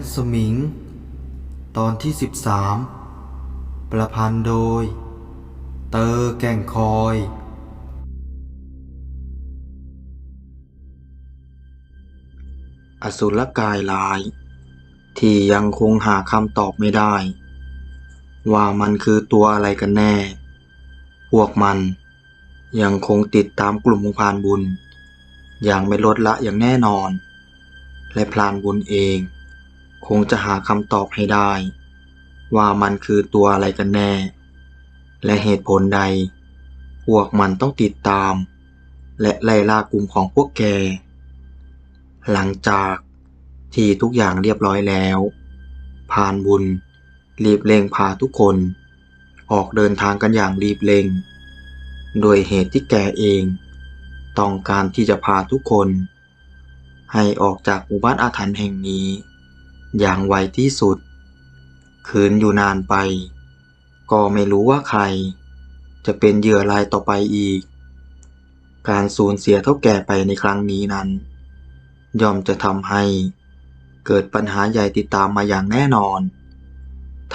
เพลิงแค้นสมิง ตอนที่ 13 ประพันธ์โดย เตอร์แก่งคอย อสุรกายลาย ที่ยังคงหาคำตอบไม่ได้ ว่ามันคือตัวอะไรกันแน่ พวกมันยังคงติดตามกลุ่มของพานบุญ อย่างไม่ลดละอย่างแน่นอน และพรานบุญเอง คงจะหาคำตอบให้ได้ ว่ามันคือตัวอะไรกันแน่ และเหตุผลใด พวกมันต้องติดตาม และไล่ล่ากลุ่มของพวกแก หลังจากที่ทุกอย่างเรียบร้อยแล้วพานบุญ รีบเร่งพาทุกคน ออกเดินทางกันอย่างรีบเร่ง โดยเหตุที่แกเอง ต้องการที่จะพาทุกคน ให้ออกจากหมู่บ้านอาถรรพ์แห่งนี้ อย่างไวที่สุดคืนอยู่นานไป ก็ไม่รู้ว่าใคร จะเป็นเหยื่อรายต่อไปอีก การสูญเสียเท่าแก่ไปในครั้งนี้นั้น ย่อมจะทำให้เกิดปัญหาใหญ่ติดตามมาอย่างแน่นอน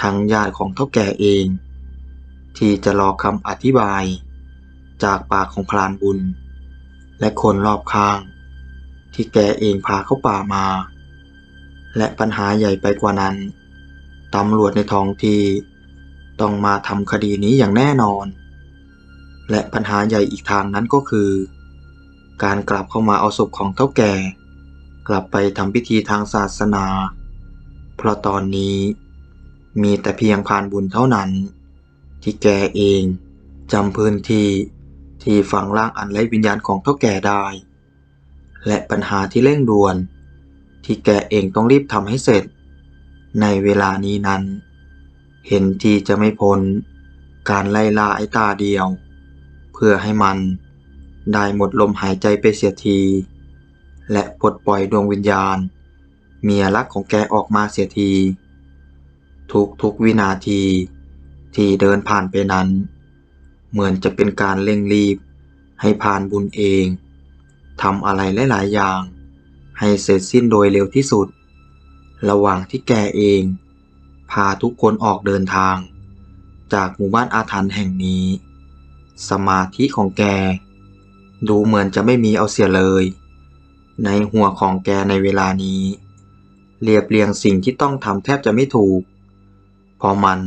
ทั้งญาติของเท่าแก่เอง ที่จะรอคำอธิบาย จากปากของพรานบุญ และคนรอบข้าง ที่แกเองพาเข้าป่ามา และปัญหาใหญ่ไปกว่านั้น ตำรวจในท้องที่ต้องมาทำคดีนี้อย่างแน่นอน และปัญหาใหญ่อีกทางนั้นก็คือ การกลับเข้ามาเอาศพของเท่าแก่ กลับไปทำพิธีทางศาสนา เพราะตอนนี้มีแต่เพียงพานบุญเท่านั้น ที่แกเองจำพื้นที่ที่ฝังร่างอันไร้วิญญาณของเท่าแก่ได้ และปัญหาที่เร่งด่วน ที่แกเองต้องรีบทำให้เสร็จ ในเวลานี้นั้น เห็นทีจะไม่พ้น การไล่ล่าไอ้ตาเดียว เพื่อให้มันได้หมดลมหายใจไปเสียที และปลดปล่อยดวงวิญญาณ เมียรักของแกออกมาเสียที ทุกทุกวินาทีที่เดินผ่านไปนั้น เหมือนจะเป็นการเร่งรีบให้พานบุญเองทำอะไรหลาย ๆ อย่าง ให้เสร็จสิ้นโดยเร็วที่สุด ระหว่างที่แกเอง พาทุกคนออกเดินทาง จากหมู่บ้านอาถรรพ์แห่งนี้ สมาธิของแก ดูเหมือนจะไม่มีเอาเสียเลย ในหัวของแกในเวลานี้ เรียบเรียงสิ่งที่ต้องทำแทบจะไม่ถูกเพราะมัน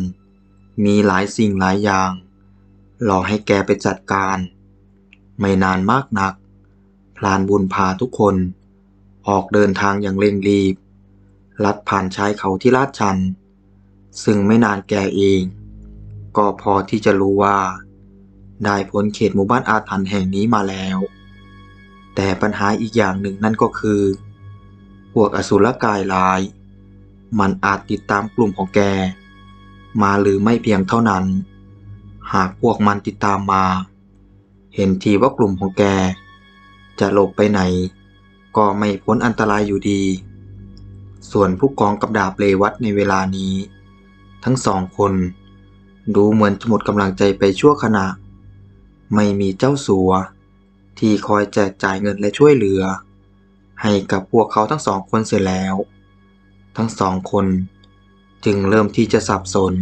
มีหลายสิ่งหลายอย่างรอให้แกไปจัดการ ไม่นานมากนัก พลานบุญพาทุกคน ออกเดินทางอย่างเร่งรีบ ลัดผ่านชายเขาที่ลาดชัน ซึ่งไม่นานแกเอง ก็พอที่จะรู้ว่า ได้พ้นเขตหมู่บ้านอาถรรพ์แห่งนี้มาแล้ว แต่ปัญหาอีกอย่างหนึ่งนั่นก็คือ พวกอสุรกายร้าย มันอาจติดตามกลุ่มของแก มาหรือไม่เพียงเท่านั้น หากพวกมันติดตามมา เห็นทีว่ากลุ่มของแก จะหลบไปไหน ก็ไม่พ้นอันตรายอยู่ดี ส่วนผู้กองกับดาบเลวัตในเวลานี้ ทั้งสองคน ดูเหมือนจะหมดกำลังใจไปชั่วขณะ ไม่มีเจ้าสัว ที่คอยแจกจ่ายเงินและช่วยเหลือ ให้กับพวกเขาทั้งสองคนเสร็จแล้ว ทั้งสองคนจึงเริ่มที่จะสับสน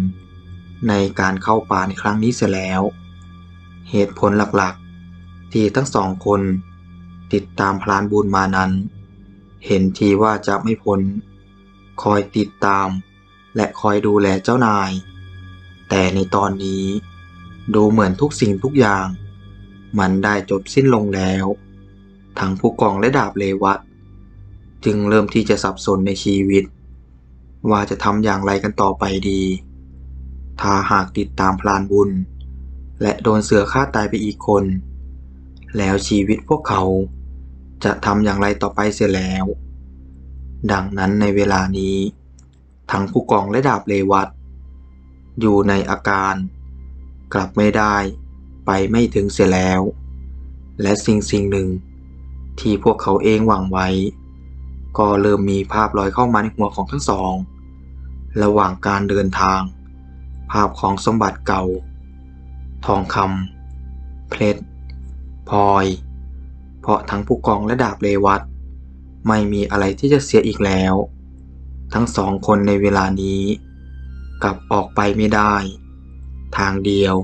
ในการเข้าป่าในครั้งนี้เสียแล้ว เหตุผลหลักๆ ที่ทั้งสองคน ติดตามพลานบุญมานั้น เห็นทีว่าจะไม่พ้น คอยติดตาม และคอยดูแลเจ้านาย แต่ในตอนนี้ ดูเหมือนทุกสิ่งทุกอย่าง มันได้จบสิ้นลงแล้ว ทั้งผู้กองและดาบเลวัตจึงเริ่มที่จะสับสนในชีวิต ว่าจะทำอย่างไรกันต่อไปดี ถ้าหากติดตามพลานบุญ และโดนเสือฆ่าตายไปอีกคน แล้วชีวิตพวกเขา จะทำอย่างไรต่อไปเสียแล้ว ดังนั้นในเวลานี้ ทั้งผู้กองและดาบเลวัตอยู่ในอาการ กลับไม่ได้ไปไม่ถึงเสียแล้ว และสิ่งสิ่งหนึ่ง ที่พวกเขาเองหวังไว้ ก็เริ่มมีภาพลอยเข้ามาในหัวของทั้งสอง ระหว่างการเดินทาง ภาพของสมบัติเก่า ทองคำเพชรพลอย เพราะทั้งผู้กองและดาบเลวัตไม่มีอะไรที่จะเสียอีกแล้ว ทั้งสองคนในเวลานี้ กลับออกไปไม่ได้ ทางเดียว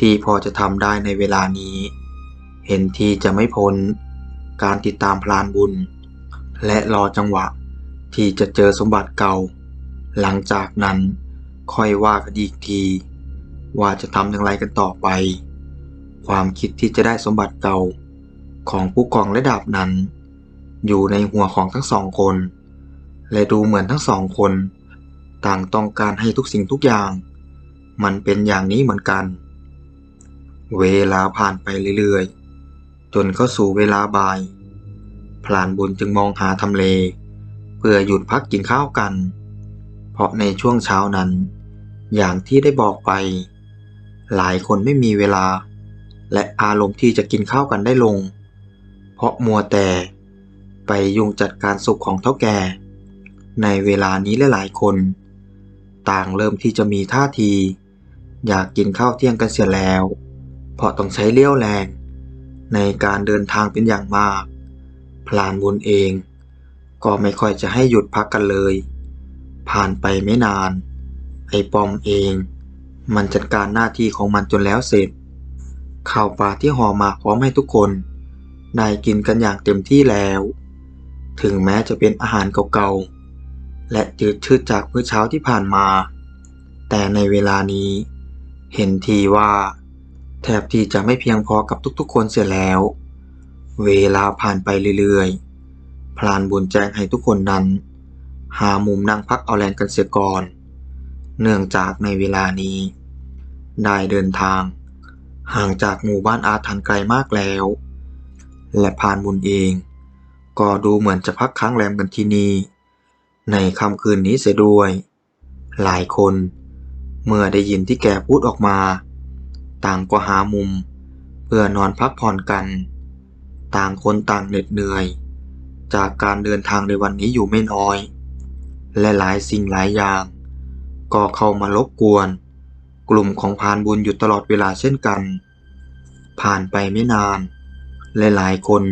ที่พอจะทำได้ในเวลานี้ เห็นทีจะไม่พ้น การติดตามพลานบุญ และรอจังหวะที่จะเจอสมบัติเก่า หลังจากนั้นค่อยว่ากันอีกที ว่าจะทำอย่างไรกันต่อไป ความคิดที่จะได้สมบัติเก่า ของผู้กองและดาบนั้น อยู่ในหัวของทั้งสองคน และดูเหมือนทั้งสองคน ต่างต้องการให้ทุกสิ่งทุกอย่าง มันเป็นอย่างนี้เหมือนกัน เวลาผ่านไปเรื่อยๆ จนเข้าสู่เวลาบ่ายพลานบุญจึงมองหาทำเล เพื่อหยุดพักกินข้าวกัน เพราะในช่วงเช้านั้น อย่างที่ได้บอกไป หลายคนไม่มีเวลาและอารมณ์ที่จะกินข้าวกันได้ลง เพราะมัวแต่ ไปยุ่งจัดการสุขของเท่าแก่ ในเวลานี้หลายๆคน ต่างเริ่มที่จะมีท่าที อยากกินข้าวเที่ยงกันเสียแล้ว เพราะต้องใช้เลี้ยวแรง ในการเดินทางเป็นอย่างมาก พลานบุญเอง ก็ไม่ค่อยจะให้หยุดพักกันเลย ผ่านไปไม่นาน ไอ้ปอมเอง มันจัดการหน้าที่ของมันจนแล้วเสร็จข้าวปลาที่ห่อมาพร้อมให้ทุกคน ได้กินกันอย่างเต็มที่แล้ว ถึงแม้จะเป็นอาหารเก่าๆ และจืดชืดจากมื้อเช้าที่ผ่านมา แต่ในเวลานี้ เห็นทีว่า แทบที่จะไม่เพียงพอกับทุกๆ คนเสียแล้ว เวลาผ่านไปเรื่อยๆ พลานบุญแจ้งให้ทุกคนนั้น หามุมนั่งพักเอาแรงกันเสียก่อน เนื่องจากในเวลานี้ ได้เดินทาง ห่างจากหมู่บ้านอาถรรพ์ไกลมากแล้ว และพานบุญเอง ก็ดูเหมือนจะพักค้างแรมกันที่นี่ ในค่ำคืนนี้เสียด้วย หลายคน เมื่อได้ยินที่แกพูดออกมา ต่างก็หามุม เพื่อนอนพักผ่อนกัน ต่างคนต่างเหน็ดเหนื่อย จากการเดินทางในวันนี้อยู่ไม่น้อย และหลายสิ่งหลายอย่าง ก็เข้ามารบกวน กลุ่มของพานบุญอยู่ตลอดเวลาเช่นกัน ผ่านไปไม่นาน และหลายคน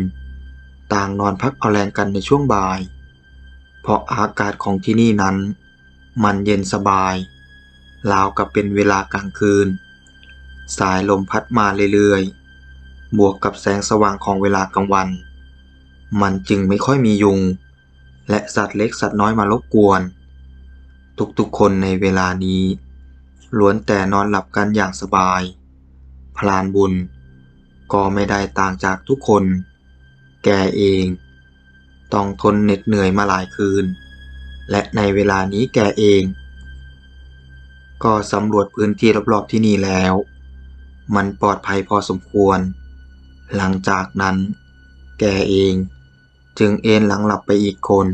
ต่างนอนพักเอาแรงกันในช่วงบ่าย เพราะอากาศของที่นี่นั้น มันเย็นสบายราวกับเป็นเวลากลางคืน สายลมพัดมาเรื่อยๆ บวกกับแสงสว่างของเวลากลางวัน มันจึงไม่ค่อยมียุง และสัตว์เล็กสัตว์น้อยมารบกวน ทุกๆคนในเวลานี้ล้วนแต่นอนหลับกันอย่างสบาย พลานบุญ ก็ไม่ได้ต่างจากทุกคน แกเอง ต้องทนเหน็ดเหนื่อยมาหลายคืน และในเวลานี้แกเอง ก็สำรวจพื้นที่รอบๆที่นี่แล้ว มันปลอดภัยพอสมควร หลังจากนั้น แกเองจึงเอนหลังหลับไปอีกคน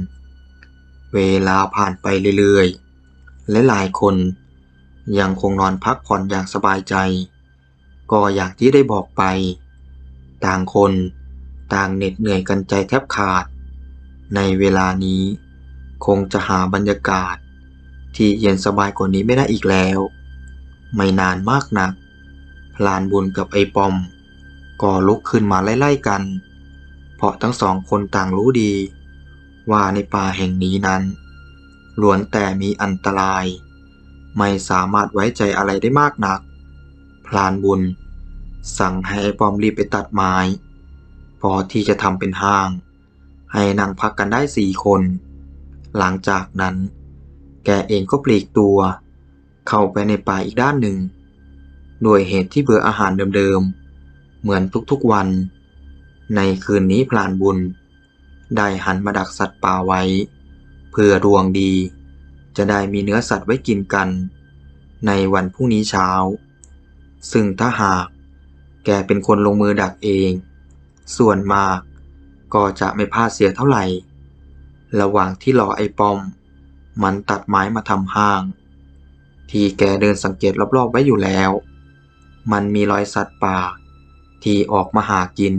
เวลาผ่านไปเรื่อยๆ และหลายคนยังคงนอนพักผ่อนอย่างสบายใจ ก็อย่างที่ได้บอกไป ต่างคน ต่างเหน็ดเหนื่อยกันใจแทบขาด ในเวลานี้ คงจะหาบรรยากาศ ที่เย็นสบายกว่านี้ไม่ได้อีกแล้ว ไม่นานมากนัก พลานบุญกับไอปอม ก็ลุกขึ้นมาไล่ๆกัน เพราะทั้งสองคนต่างรู้ดี ว่าในป่าแห่งนี้นั้นล้วนแต่มีอันตราย ไม่สามารถไว้ใจอะไรได้มากนัก พลานบุญ สั่งให้ไอ้ปอมรีบไปตัดไม้ พอที่จะทำเป็นห้าง ให้นั่งพักกันได้สี่คน หลังจากนั้น แกเองก็ปลีกตัว เข้าไปในป่าอีกด้านหนึ่ง ด้วยเหตุที่เบื่ออาหารเดิมๆ เหมือนทุกๆวัน ในคืนนี้พลานบุญ ได้หันมาดักสัตว์ป่าไว้ เพื่อดวงดี จะได้มีเนื้อสัตว์ไว้กินกัน ในวันพรุ่งนี้เช้า ซึ่งถ้าหาก แกเป็นคนลงมือดักเอง ส่วนมากก็จะไม่พลาดเสียเท่าไหร่ ระหว่างที่รอไอ้ปอม มันตัดไม้มาทำห้าง ที่แกเดินสังเกตรอบๆไว้อยู่แล้ว มันมีรอยสัตว์ป่า ที่ออกมาหากิน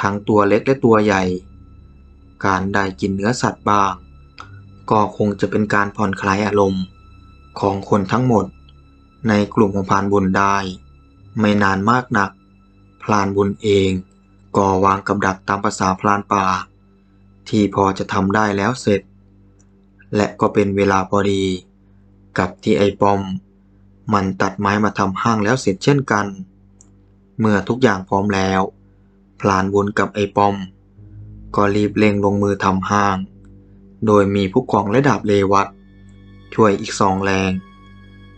ทั้งตัวเล็กและตัวใหญ่ การได้กินเนื้อสัตว์บ้าง ก็คงจะเป็นการผ่อนคลายอารมณ์ของคนทั้งหมดในกลุ่มของพานบุญได้ ไม่นานมากนักพรานบุญเองก็วางกับดักตามภาษาพรานป่า ที่พอจะทำได้แล้วเสร็จ และก็เป็นเวลาพอดี กับที่ไอ้ปอม มันตัดไม้มาทำห้างแล้วเสร็จเช่นกัน เมื่อทุกอย่างพร้อมแล้ว พลานบุญกับไอ้ปอม ก็รีบเร่งลงมือทำห้าง โดยมีผู้กองและดาบเลวัตช่วยอีกสองแรง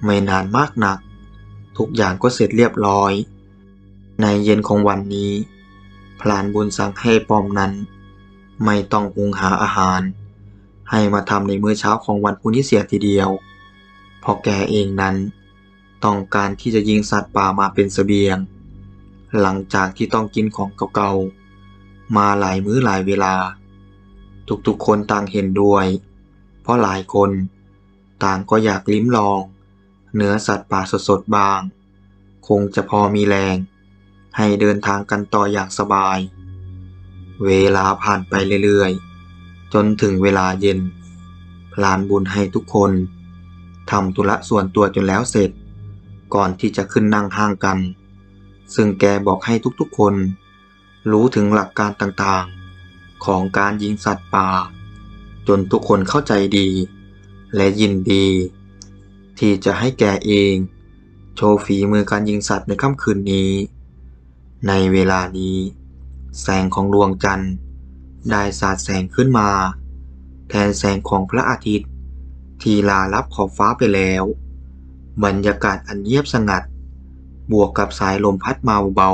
ไม่นานมากนัก ทุกอย่างก็เสร็จเรียบร้อย ในเย็นของวันนี้ พลานบุญสั่งให้ปอมนั้น ไม่ต้องหุงหาอาหาร ให้มาทำในมื้อเช้าของวันพุนี้เสียทีเดียว เพราะแกเองนั้น ต้องการที่จะยิงสัตว์ป่ามาเป็นเสบียง หลังจากที่ต้องกินของเก่าๆ มาหลายมื้อหลายเวลา ทุกๆคนต่างเห็นด้วย เพราะหลายคนต่างก็อยากลิ้มลอง เนื้อสัตว์ป่าสดๆบ้าง คงจะพอมีแรง ให้เดินทางกันต่ออย่างสบาย เวลาผ่านไปเรื่อยๆ จนถึงเวลาเย็น พลานบุญให้ทุกคนทำธุระส่วนตัวจนแล้วเสร็จ ก่อนที่จะขึ้นนั่งห้างกัน ซึ่งแกบอกให้ทุกๆคน รู้ถึงหลักการต่างๆ ของการยิงสัตว์ป่า จนทุกคนเข้าใจดี และยินดี ที่จะให้แกเอง โชว์ฝีมือการยิงสัตว์ในค่ำคืนนี้ ในเวลานี้ แสงของดวงจันทร์ได้สาดแสงขึ้นมา แทนแสงของพระอาทิตย์ ที่ลาลับขอบฟ้าไปแล้ว บรรยากาศอันเงียบสงัด บวกกับสายลมพัดมาเบา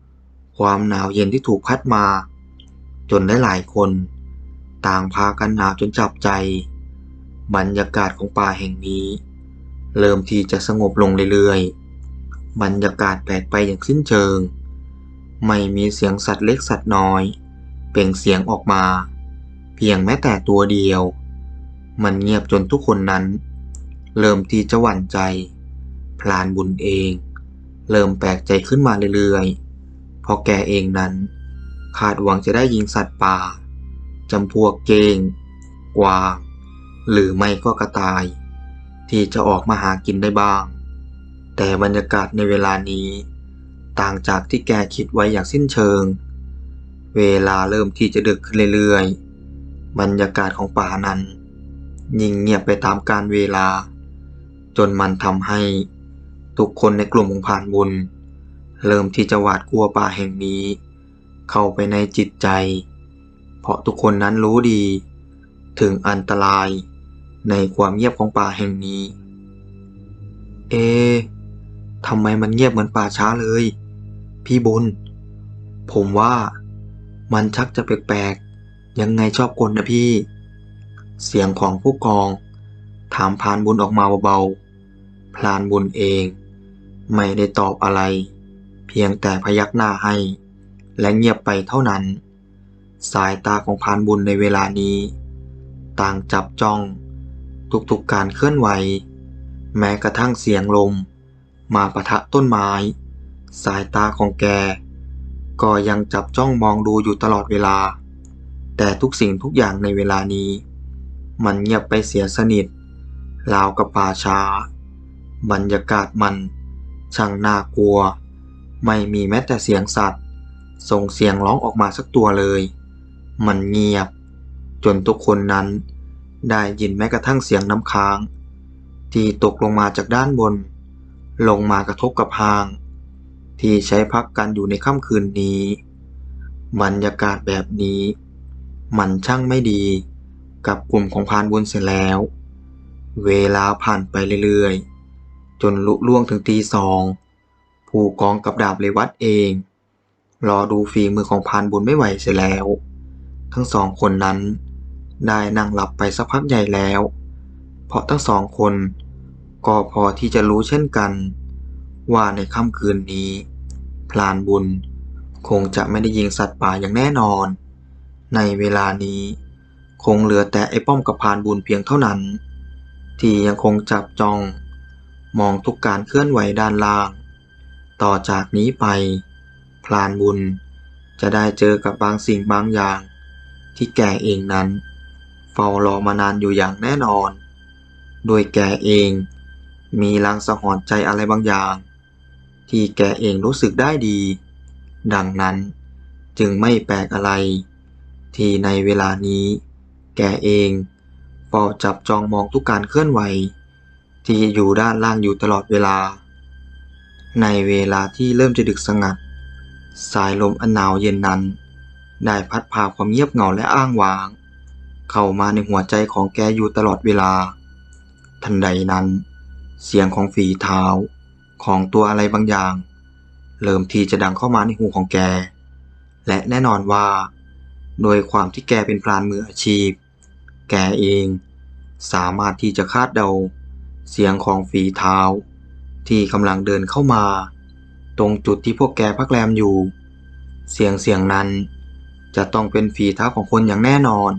ๆความหนาวเย็นที่ถูกพัดมา จนได้หลายคน ต่างพากันหนาวจนจับใจ บรรยากาศของป่าแห่งนี้ เริ่มที่จะสงบลงเรื่อยๆ บรรยากาศแปลกไปอย่างสิ้นเชิง ไม่มีเสียงสัตว์เล็กสัตว์น้อย เปล่งเสียงออกมา เพียงแม้แต่ตัวเดียว มันเงียบจนทุกคนนั้น เริ่มที่จะหวั่นใจ พลานบุญเอง เริ่มแปลกใจขึ้นมาเรื่อยๆ เพราะแกเองนั้น คาดหวังจะได้ยิงสัตว์ป่าจำพวกเกงกวาง หรือไม่ก็กระต่าย ที่จะออกมาหากินได้บ้าง แต่บรรยากาศในเวลานี้ ต่างจากที่แกคิดไว้อย่างสิ้นเชิง เวลาเริ่มที่จะดึกขึ้นเรื่อยๆ บรรยากาศของป่านั้น ยิ่งเงียบไปตามกาลเวลา จนมันทำให้ทุกคนในกลุ่มของผ่านบุญ เริ่มที่จะหวาดกลัวป่าแห่งนี้ เข้าไปในจิตใจ เพราะทุกคนนั้นรู้ดี ถึงอันตราย ในความเงียบของป่าแห่งนี้ เอะทำไมมันเงียบเหมือนป่าช้าเลย พี่บุญ ผมว่ามันชักจะแปลกๆ ยังไงชอบกลนะพี่ เสียงของผู้กอง ถามพานบุญออกมาเบาๆ พลานบุญเอง ไม่ได้ตอบอะไร เพียงแต่พยักหน้าให้ และเงียบไปเท่านั้น สายตาของพรานบุญในเวลานี้ ต่างจับจ้อง ทุกๆการเคลื่อนไหว แม้กระทั่งเสียงลม มาปะทะต้นไม้ สายตาของแก ก็ยังจับจ้องมองดูอยู่ตลอดเวลา แต่ทุกสิ่งทุกอย่างในเวลานี้ มันเงียบไปเสียสนิทราวกับป่าช้า บรรยากาศมันช่างน่ากลัว ไม่มีแม้แต่เสียงสัตว์ ส่งเสียงร้องออกมาสักตัวเลย มันเงียบ จนทุกคนนั้น ได้ยินแม้กระทั่งเสียงน้ำค้าง ที่ตกลงมาจากด้านบน ลงมากระทบกับหาง ที่ใช้พักกันอยู่ในค่ำคืนนี้บรรยากาศแบบนี้ มันช่างไม่ดีกับกลุ่มของพานบุญเสร็จแล้ว เวลาผ่านไปเรื่อยๆ จนลุล่วงถึงตีสอง ผู้กองกับดาบเลวัตเอง รอดูฝีมือของพานบุญไม่ไหวเสียแล้ว ทั้งสองคนนั้น ได้นั่งหลับไปสักพักใหญ่แล้ว เพราะทั้งสองคนก็พอที่จะรู้เช่นกัน ว่าในค่ำคืนนี้ พลานบุญคงจะไม่ได้ยิงสัตว์ป่าอย่างแน่นอน ในเวลานี้ คงเหลือแต่ไอ้ป้อมกับพรานบุญเพียงเท่านั้น ที่ยังคงจับจ้อง มองทุกการเคลื่อนไหวด้านล่าง ต่อจากนี้ไป พลานบุญจะได้เจอกับบางสิ่งบางอย่าง ที่แกเองนั้น เฝ้ารอมานานอยู่อย่างแน่นอน โดยแกเองมีลางสะหอนใจอะไรบางอย่าง ที่แกเองรู้สึกได้ดี ดังนั้นจึงไม่แปลกอะไร ที่ในเวลานี้ แกเองเฝ้าจับจองมองทุกการเคลื่อนไหว ที่อยู่ด้านล่างอยู่ตลอดเวลา ในเวลาที่เริ่มจะดึกสงัด สายลมอันหนาวเย็นนั้น ได้พัดพาความเงียบเหงาและอ้างว้าง เข้ามาในหัวใจของแกอยู่ตลอดเวลา ทันใดนั้น เสียงของฝีเท้าของตัวอะไรบางอย่าง เริ่มทีจะดังเข้ามาในหูของแก และแน่นอนว่า โดยความที่แกเป็นพรานมืออาชีพ แกเองสามารถที่จะคาดเดา เสียงของฝีเท้า ที่กำลังเดินเข้ามา ตรงจุดที่พวกแกพักแรมอยู่ เสียงเสียงนั้นจะต้องเป็นฝีเท้าของคนอย่างแน่นอน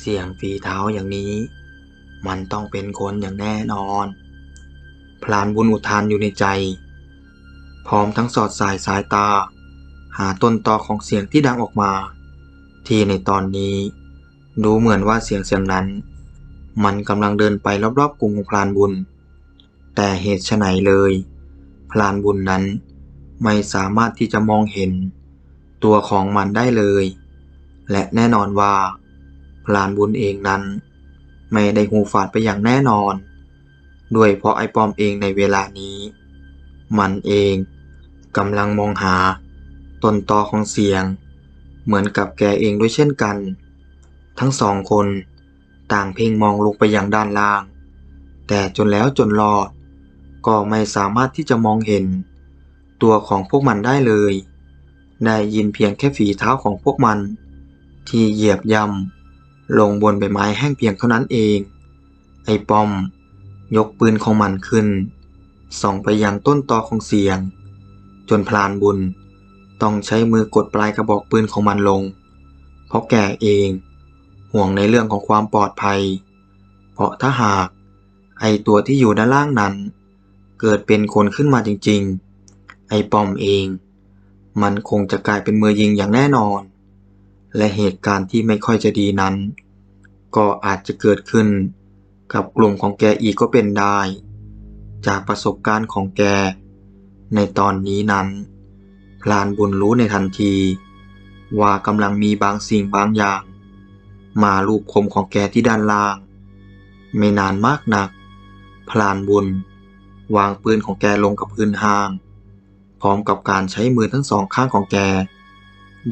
เสียงฝีเท้าอย่างนี้ มันต้องเป็นคนอย่างแน่นอน พลานบุญอุทานอยู่ในใจ พร้อมทั้งสอดสายสายตา หาต้นตอของเสียงที่ดังออกมา ที่ในตอนนี้ ดูเหมือนว่าเสียงเสียงนั้น มันกำลังเดินไปรอบๆกรุงของพลานบุญ แต่เหตุไฉนเลย พลานบุญนั้นไม่สามารถที่จะมองเห็น ตัวของมันได้เลย และแน่นอนว่า ลานบุญเองนั้น ไม่ได้หูฝาดไปอย่างแน่นอน ด้วยเพราะไอ้ปอมเองในเวลานี้ มันเองกำลังมองหาต้นตอของเสียง เหมือนกับแกเองด้วยเช่นกัน ทั้งสองคนต่างเพ่งมองลงไปอยังด้านล่าง แต่จนแล้วจนรอด ก็ไม่สามารถที่จะมองเห็น ตัวของพวกมันได้เลย ได้ยินเพียงแค่ฝีเท้าของพวกมัน ที่เหยียบย่ำ ลงบนใบไม้แห้งเพียงเท่านั้นเอง ไอ้ปอม ยกปืนของมันขึ้น ส่องไปยังต้นตอของเสียง จนพลานบุญต้องใช้มือกดปลายกระบอกปืนของมันลง เพราะแกเองห่วงในเรื่องของความปลอดภัย เพราะถ้าหาก ไอตัวที่อยู่ด้านล่างนั้น เกิดเป็นคนขึ้นมาจริงๆ ไอปอมเอง มันคงจะกลายเป็นมือยิงอย่างแน่นอน และเหตุการณ์ที่ไม่ค่อยจะดีนั้น ก็อาจจะเกิดขึ้นกับกลุ่มของแกอีกก็เป็นได้ จากประสบการณ์ของแก ในตอนนี้นั้นพลานบุญรู้ในทันที ว่ากำลังมีบางสิ่งบางอย่าง มาลูบคมของแกที่ด้านล่าง ไม่นานมากนัก พลานบุญ วางปืนของแกลงกับพื้นห้าง พร้อมกับการใช้มือทั้งสองข้างของแก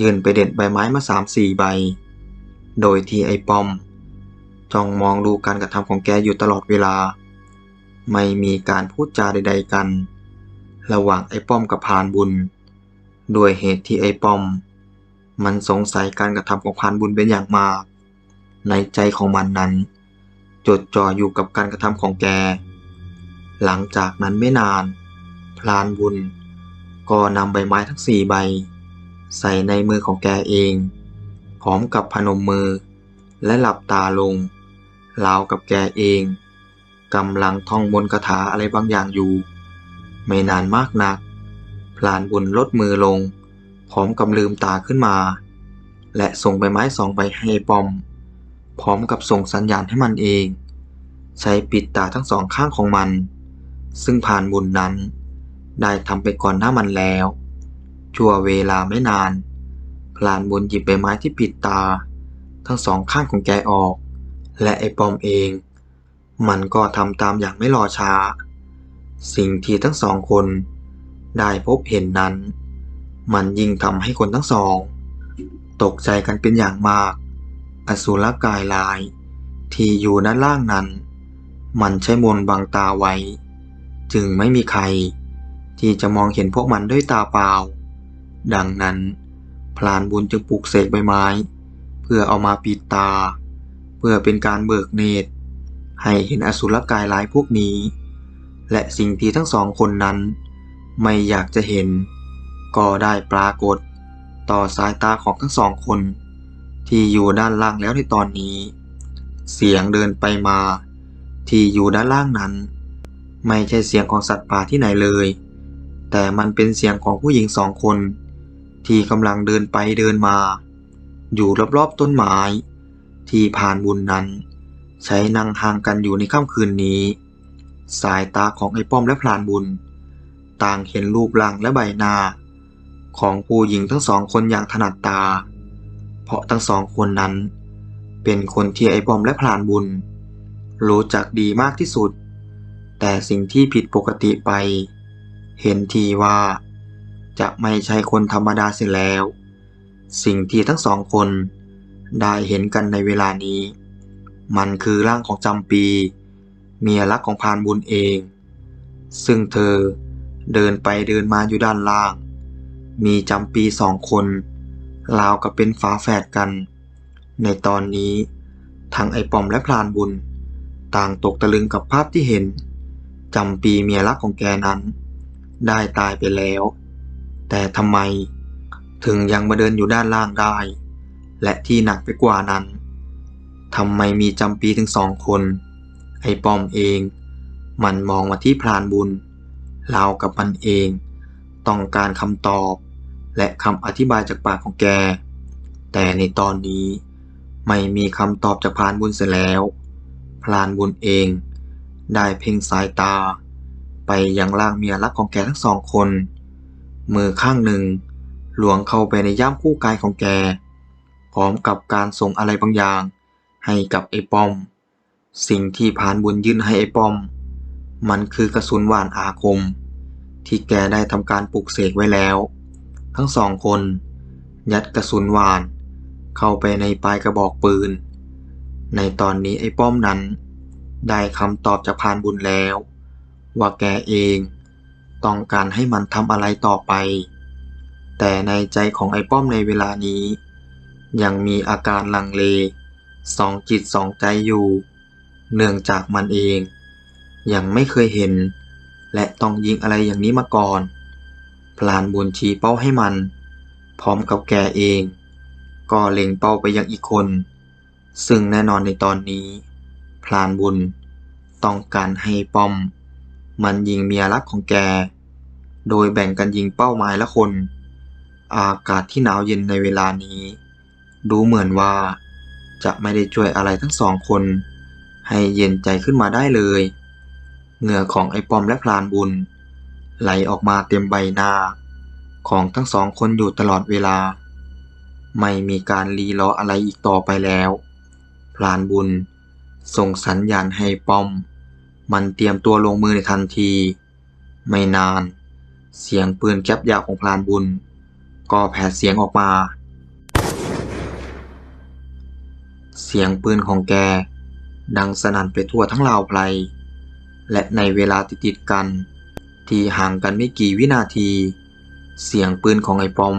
ยืนไปเด็ดใบไม้มาสามสี่ใบ โดยที่ไอ้ปอมจ้องมองดูการกระทำของแกอยู่ตลอดเวลา ไม่มีการพูดจาใด ๆกัน ระหว่างไอป้อมกับพรานบุญ ด้วยเหตุที่ไอป้อม มันสงสัยการกระทำของพรานบุญเป็นอย่างมาก ในใจของมันนั้น จดจ่ออยู่กับการกระทำของแก หลังจากนั้นไม่นานพรานบุญก็นำใบไม้ทั้งสี่ใบ ใส่ในมือของแกเอง พร้อมกับพนมมือ และหลับตาลงราวกับแกเองกำลังท่องบนต์คาถาอะไรบางอย่างอยู่ ไม่นานมากนัก พลานบุญลดมือลง พร้อมกับลืมตาขึ้นมา และส่งใบไม้สองใบให้ปอม พร้อมกับส่งสัญญาณให้มันเอง ใช้ปิดตาทั้งสองข้างของมัน ซึ่งผ่านบุญนั้น ได้ทำไปก่อนหน้ามันแล้ว ชั่วเวลาไม่นาน พลานบุญหยิบใบไม้ที่ปิดตา ทั้งสองข้างของแกออก และไอ้ปอมเอง มันก็ทำตามอย่างไม่รอช้า สิ่งที่ทั้งสองคนได้พบเห็นนั้น มันยิ่งทำให้คนทั้งสอง ตกใจกันเป็นอย่างมาก อสูรกายลาย ที่อยู่ด้านล่างนั้น มันใช้มนต์บังตาไว้ จึงไม่มีใครที่จะมองเห็นพวกมันด้วยตาเปล่า ดังนั้น พลานบุญจึงปลูกเสกใบไม้ เพื่อเอามาปิดตา เพื่อเป็นการเบิกเนตร ให้เห็นอสุรกายร้ายพวกนี้ และสิ่งที่ทั้งสองคนนั้น ไม่อยากจะเห็น ก็ได้ปรากฏ ต่อสายตาของทั้งสองคน ที่อยู่ด้านล่างแล้วในตอนนี้ เสียงเดินไปมา ที่อยู่ด้านล่างนั้น ไม่ใช่เสียงของสัตว์ป่าที่ไหนเลยแต่มันเป็นเสียงของผู้หญิงสองคน ที่กำลังเดินไปเดินมา อยู่รอบๆต้นไม้ ที่ผ่านบุญนั้น ใช้นั่งห่างกันอยู่ในค่ำคืนนี้ สายตาของไอ้ป้อมและพลานบุญ ต่างเห็นรูปร่างและใบหน้า ของผู้หญิงทั้งสองคนอย่างถนัดตา เพราะทั้งสองคนนั้น เป็นคนที่ไอ้บอมและพลานบุญ รู้จักดีมากที่สุด แต่สิ่งที่ผิดปกติไป เห็นทีว่า จะไม่ใช่คนธรรมดาเสียแล้ว สิ่งที่ทั้งสองคนได้เห็นกันในเวลานี้ มันคือร่างของจำปี เมียรักของพรานบุญเอง ซึ่งเธอเดินไปเดินมาอยู่ด้านล่าง มีจำปีสองคนราวกับเป็นฝาแฝดกัน ในตอนนี้ ทั้งไอ้ปอมและพรานบุญ ต่างตกตะลึงกับภาพที่เห็นจำปีเมียรักของแกนั้น ได้ตายไปแล้ว แต่ทำไมถึงยังมาเดินอยู่ด้านล่างได้ และที่หนักไปกว่านั้นทำไมมีจำปีถึงสองคน ไอ้ปอมเอง มันมองมาที่พรานบุญราวกับมันเอง ต้องการคำตอบ และคำอธิบายจากปากของแก แต่ในตอนนี้ไม่มีคำตอบจากพรานบุญเสียแล้ว พรานบุญเอง ได้เพ่งสายตา ไปยังร่างเมียรักของแกทั้งสองคน มือข้างหนึ่งหลวงเข้าไปในย่ามคู่กายของแก พร้อมกับการส่งอะไรบางอย่าง ให้กับไอ้ป้อม สิ่งที่พรานบุญยื่นให้ไอ้ป้อม มันคือกระสุนหวานอาคม ที่แกได้ทำการปลุกเสกไว้แล้ว ทั้งสองคน ยัดกระสุนหวาน เข้าไปในปลายกระบอกปืน ในตอนนี้ไอ้ป้อมนั้น ได้คำตอบจากพานบุญแล้ว ว่าแกเอง ต้องการให้มันทำอะไรต่อไป แต่ในใจของไอ้ป้อมในเวลานี้ ยังมีอาการลังเลสองจิตสองใจอยู่ เนื่องจากมันเอง ยังไม่เคยเห็น และต้องยิงอะไรอย่างนี้มาก่อน พลานบุญชี้เป้าให้มัน พร้อมกับแกเอง ก็เล็งเป้าไปยังอีกคน ซึ่งแน่นอนในตอนนี้ พลานบุญต้องการให้ป้อม มันยิงเมียรักของแก โดยแบ่งกันยิงเป้าหมายละคน อากาศที่หนาวเย็นในเวลานี้ ดูเหมือนว่า จะไม่ได้ช่วยอะไรทั้งสองคน ให้เย็นใจขึ้นมาได้เลย เหงื่อของไอ้ปอมและพลานบุญ ไหลออกมาเต็มใบหน้า ของทั้งสองคนอยู่ตลอดเวลา ไม่มีการรีรออะไรอีกต่อไปแล้ว พลานบุญส่งสัญญาณให้ปอม มันเตรียมตัวลงมือในทันที ไม่นาน เสียงปืนแก๊ปยาวของพลานบุญ ก็แผดเสียงออกมา เสียงปืนของแก ดังสนั่นไปทั่วทั้งลาวไพรและในเวลาติดๆกัน ที่ห่างกันไม่กี่วินาที เสียงปืนของไอ้ปอม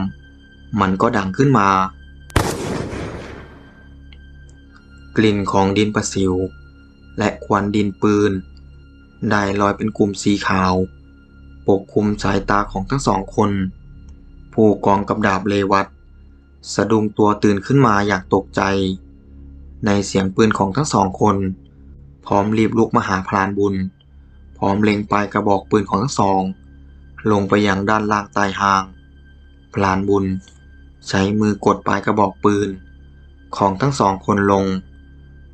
มันก็ดังขึ้นมา กลิ่นของดินประสิว และควันดินปืน ได้ลอยเป็นกลุ่มสีขาว ปกคลุมสายตาของทั้งสองคน ผู้กองกับดาบเลวัตสะดุ้งตัวตื่นขึ้นมาอย่างตกใจ ในเสียงปืนของทั้งสองคน พร้อมรีบลุกมาหาพรานบุญ พร้อมเล็งปลายกระบอกปืนของทั้งสอง ลงไปยังด้านล่างใต้หางพลานบุญ ใช้มือกดปลายกระบอกปืน ของทั้งสองคนลง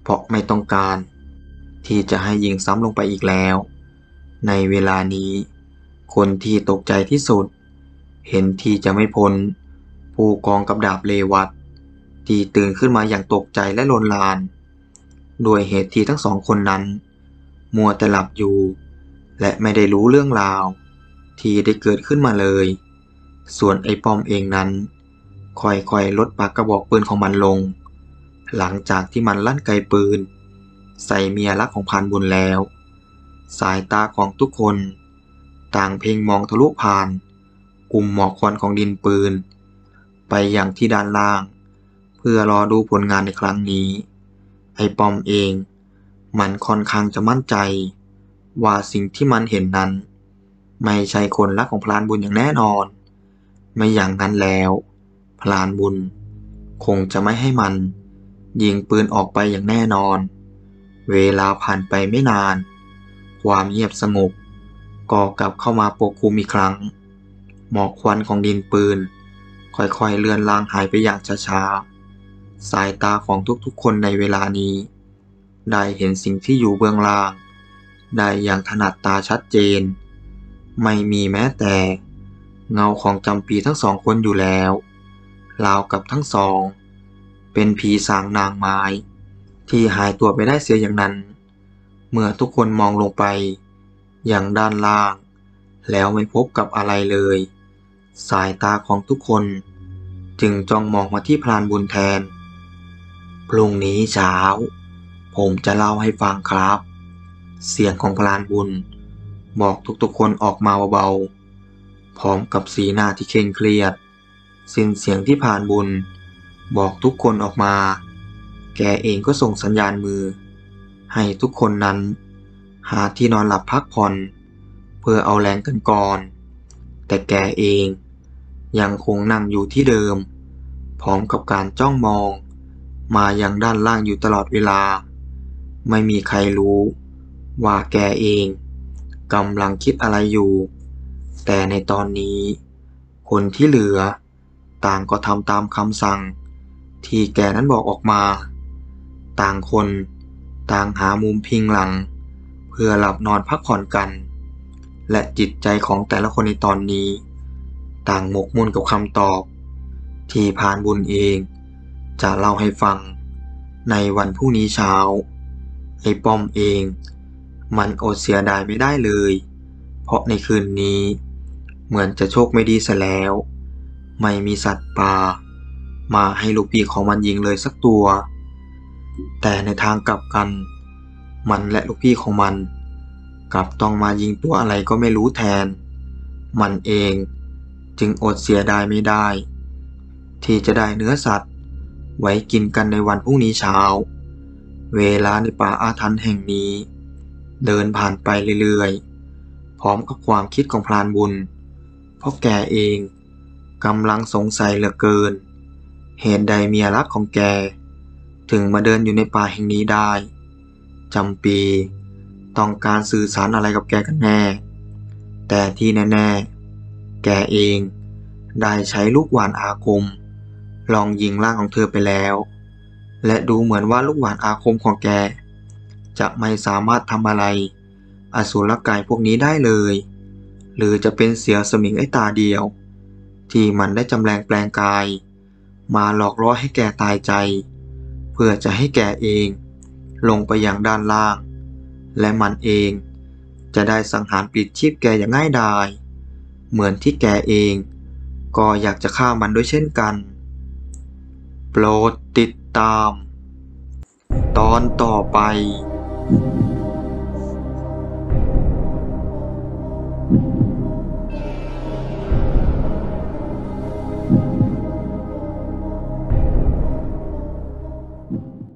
เพราะไม่ต้องการ ที่จะให้ยิงซ้ำลงไปอีกแล้ว ในเวลานี้ คนที่ตกใจที่สุด เห็นที่จะไม่พ้น ผู้กองกับดาบเลวัตที่ตื่นขึ้นมาอย่างตกใจและลนลาน ด้วยเหตุที่ทั้งสองคนนั้น มัวแต่หลับอยู่ และไม่ได้รู้เรื่องราว ที่ได้เกิดขึ้นมาเลย ส่วนไอ้ปอมเองนั้นค่อยๆลดปากกระบอกปืนของมันลง หลังจากที่มันลั่นไกปืน ใส่เมียรักของพานบุญแล้ว สายตาของทุกคน ต่างเพ่งมองทะลุผ่าน กลุ่มหมอกควันของดินปืน ไปอย่างที่ด้านล่าง เพื่อรอดูผลงานในครั้งนี้ ไอ้ปอมเอง มันค่อนข้างจะมั่นใจ ว่าสิ่งที่มันเห็นนั้น ไม่ใช่คนรักของพลานบุญอย่างแน่นอน ไม่อย่างนั้นแล้วพลานบุญ คงจะไม่ให้มัน ยิงปืนออกไปอย่างแน่นอน เวลาผ่านไปไม่นาน ความเงียบสงบก็กลับเข้ามาปกคลุมอีกครั้ง หมอกควันของดินปืน ค่อยๆเลือนลางหายไปอย่างช้าๆ สายตาของทุกๆคนในเวลานี้ ได้เห็นสิ่งที่อยู่เบื้องล่าง ได้อย่างถนัดตาชัดเจน ไม่มีแม้แต่ เงาของจำปีทั้งสองคนอยู่แล้วราวกับทั้งสอง เป็นผีสางนางไม้ ที่หายตัวไปได้เสียอย่างนั้น เมื่อทุกคนมองลงไป อย่างด้านล่าง แล้วไม่พบกับอะไรเลย สายตาของทุกคนจึงจ้องมองมาที่พรานบุญแทน พรุ่งนี้เช้า ผมจะเล่าให้ฟังครับ เสียงของพรานบุญ บอกทุกๆคนออกมาเบาๆ พร้อมกับสีหน้าที่เคร่งเครียด สิ้นเสียงที่ผ่านบุญ บอกทุกคนออกมา แกเองก็ส่งสัญญาณมือ ให้ทุกคนนั้น หาที่นอนหลับพักผ่อน เพื่อเอาแรงกันก่อน แต่แกเองยังคงนั่งอยู่ที่เดิม พร้อมกับการจ้องมอง มายังด้านล่างอยู่ตลอดเวลา ไม่มีใครรู้ ว่าแกเองกำลังคิดอะไรอยู่ แต่ในตอนนี้ คนที่เหลือ ต่างก็ทำตามคำสั่ง ที่แกนั้นบอกออกมา ต่างคน ต่างหามุมพิงหลัง เพื่อหลับนอนพักผ่อนกัน และจิตใจของแต่ละคนในตอนนี้ ต่างหมกมุ่นกับคำตอบ ที่พานบุญเอง จะเล่าให้ฟัง ในวันพรุ่งนี้เช้าไอ้ป้อมเอง มันอดเสียดายไม่ได้เลย เพราะในคืนนี้ เหมือนจะโชคไม่ดีซะแล้ว ไม่มีสัตว์ป่า มาให้ลูกพี่ของมันยิงเลยสักตัว แต่ในทางกลับกัน มันและลูกพี่ของมัน กลับต้องมายิงตัวอะไรก็ไม่รู้แทน มันเองจึงอดเสียดายไม่ได้ ที่จะได้เนื้อสัตว์ ไว้กินกันในวันพรุ่งนี้เช้า เวลาในป่าอาถรรพ์แห่งนี้ เดินผ่านไปเรื่อยๆ พร้อมกับความคิดของพรานบุญ เพราะแกเองกำลังสงสัยเหลือเกิน เหตุใดเมียรักของแก ถึงมาเดินอยู่ในป่าแห่งนี้ได้จำปีต้องการสื่อสารอะไรกับแกกันแน่ แต่ที่แน่ๆ แกเองได้ใช้ลูกหวานอาคม ลองยิงร่างของเธอไปแล้ว และดูเหมือนว่าลูกหวานอาคมของแก จะไม่สามารถทำอะไร อสูรกายพวกนี้ได้เลย หรือจะเป็นเสียสมิงไอ้ตาเดียว ที่มันได้จำแรงแปลงกาย มาหลอกล่อให้แกตายใจ เพื่อจะให้แกเองลงไปยังด้านล่าง และมันเองจะได้สังหารปลิดชีพแกอย่างง่ายดาย เหมือนที่แกเอง ก็อยากจะฆ่ามันด้วยเช่นกัน โปรดติดตาม ตอนต่อไป